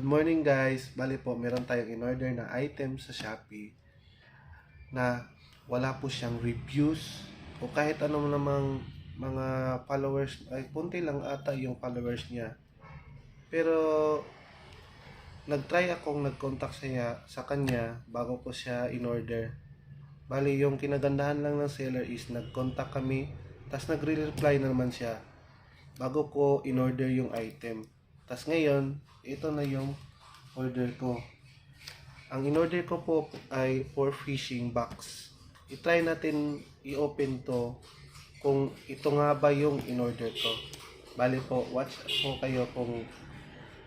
Good morning guys. Bali po, meron tayong in-order na item sa Shopee na wala po siyang reviews o kahit ano namang mga followers, ay punti lang ata yung followers niya. Pero nag-try akong nag-contact siya sa kanya bago ko siya in-order. Bali, yung kinagandahan lang ng seller is nag-contact kami, tapos nagre-reply na naman siya bago ko in-order yung item. Tapos ngayon, ito na yung order ko. Ang in-order ko po ay for fishing box. I-try natin i-open to kung ito nga ba yung in-order ko. Bali po, watch po kayo kung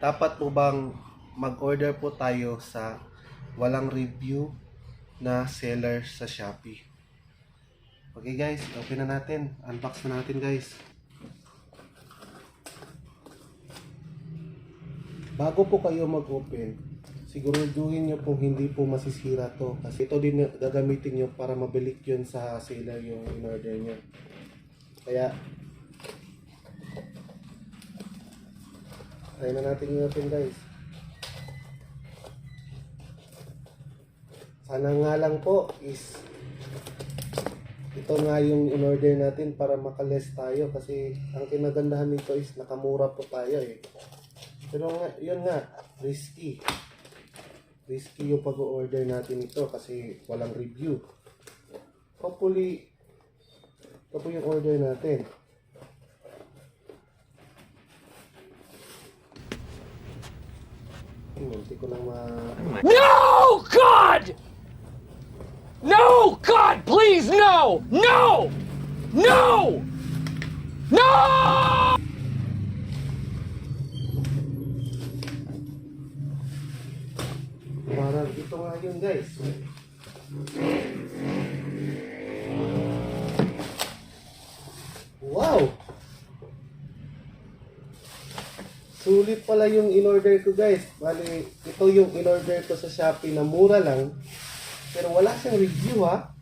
dapat po bang mag-order po tayo sa walang review na seller sa Shopee. Okay guys, open na natin. Unbox na natin guys. Bago po kayo mag-open, siguraduhin nyo po hindi po masisira to. Kasi ito din gagamitin nyo para mabilik yun sa seller yung in-order nyo. Kaya, try na natin yung open guys. Sana nga lang po is ito nga yung in-order natin para makaless tayo kasi ang kinagandahan nito is nakamura po tayo eh. Pero nga, yun nga, risky. Risky yung pag-order natin ito kasi walang review. Hopefully, ito po yung order natin. Hmm, Hindi ko lang ma... No, God! No, God, please, no! No! No! No! Parang ito nga yun guys. Wow! Sulit pala yung in-order ko guys. Bali, ito yung in-order ko sa Shopee na mura lang. Pero wala siyang review ha.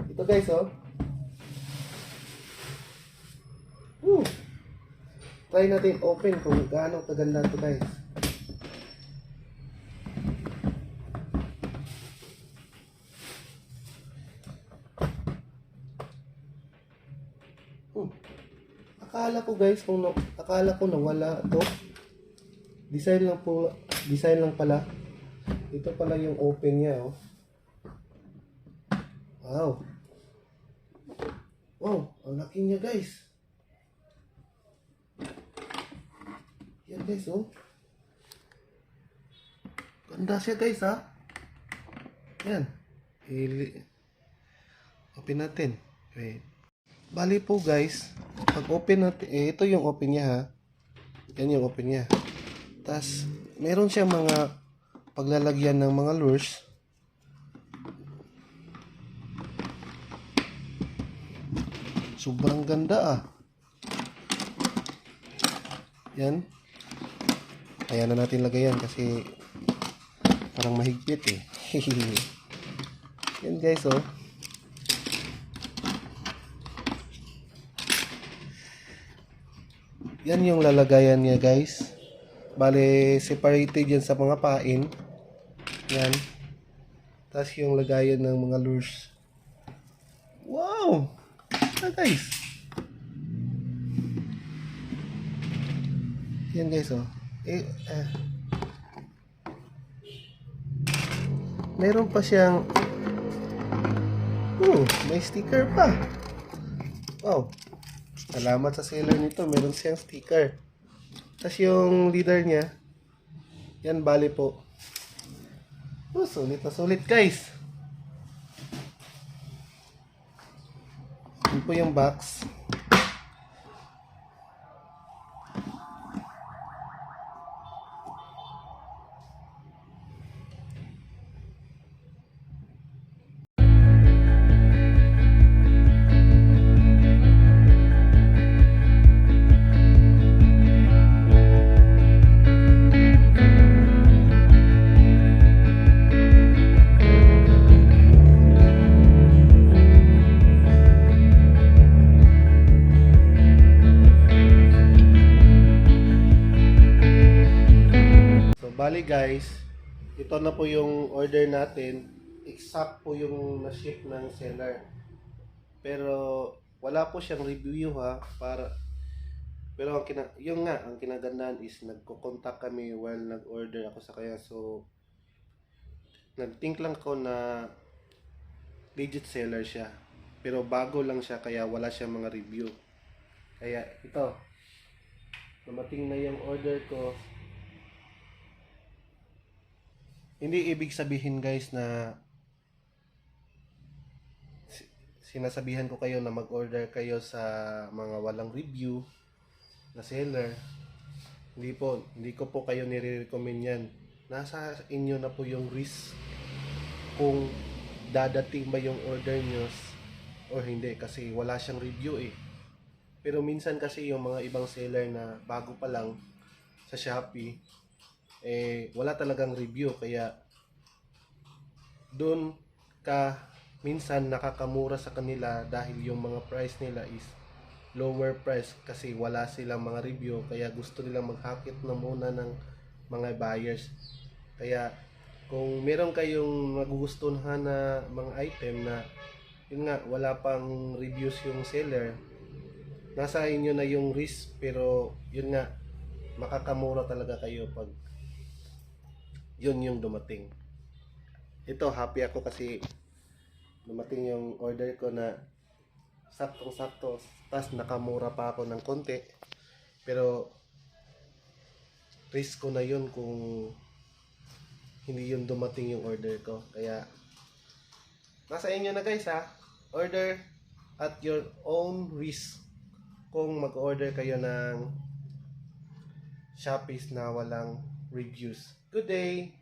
Ito guys oh. Woo! Try natin open kung gaano kaganda to guys. Hmm. Akala ko guys, kung na, akala ko nawala to. Design lang po, design lang pala. Ito pala yung open niya, oh. Wow. Wow, ang laki niya guys. Yan guys, oh. Ganda siya guys, ha. Yan. Ili Open natin. Wait. Bali po guys, pag open natin, eh, ito yung open niya ha. Yan yung open niya. Tapos, meron siyang mga paglalagyan ng mga lures. Sobrang ganda ah. Yan. Ayan na natin lagay yan kasi parang mahigpit eh. yan guys oh. Yan yung lalagayan niya guys. Bale, separated yan sa mga pain. Yan. Tapos yung lagayan ng mga lures. Wow! Ah, guys. Yan guys oh. Eh, ah. Meron pa siyang Oh, may sticker pa. Wow. Salamat sa seller nito. Meron siyang sticker. Tapos yung leader niya, yan bali po. Oh, sulit na sulit guys. Yan po yung box. Bali guys, ito na po yung order natin. Exact po yung na-ship ng seller. Pero wala po siyang review ha para pero ang kina, yung nga ang kinagandaan is nagko-contact kami while nag-order ako sa kanya so nag-think lang ko na legit seller siya. Pero bago lang siya kaya wala siyang mga review. Kaya ito dumating na yung order ko hindi ibig sabihin guys na si- sinasabihan ko kayo na mag-order kayo sa mga walang review na seller. Hindi po, hindi ko po kayo nire-recommend yan. Nasa inyo na po yung risk kung dadating ba yung order nyo or hindi kasi wala siyang review eh. Pero minsan kasi yung mga ibang seller na bago pa lang sa Shopee eh wala talagang review. Kaya doon ka minsan nakakamura sa kanila dahil yung mga price nila is lower price kasi wala silang mga review. Kaya gusto nilang maghakit na muna ng mga buyers. Kaya kung meron kayong nagugustuhan na mga item na yun nga wala pang reviews yung seller nasa inyo na yung risk. Pero yun nga makakamura talaga kayo pag yun yung dumating. Ito, happy ako kasi dumating yung order ko na saktong-sakto. Tapos nakamura pa ako ng konti. Pero risk ko na yun kung hindi yun dumating yung order ko. Kaya nasa inyo na guys ha. Order at your own risk kung mag-order kayo ng Shopee's na walang reviews. Good day!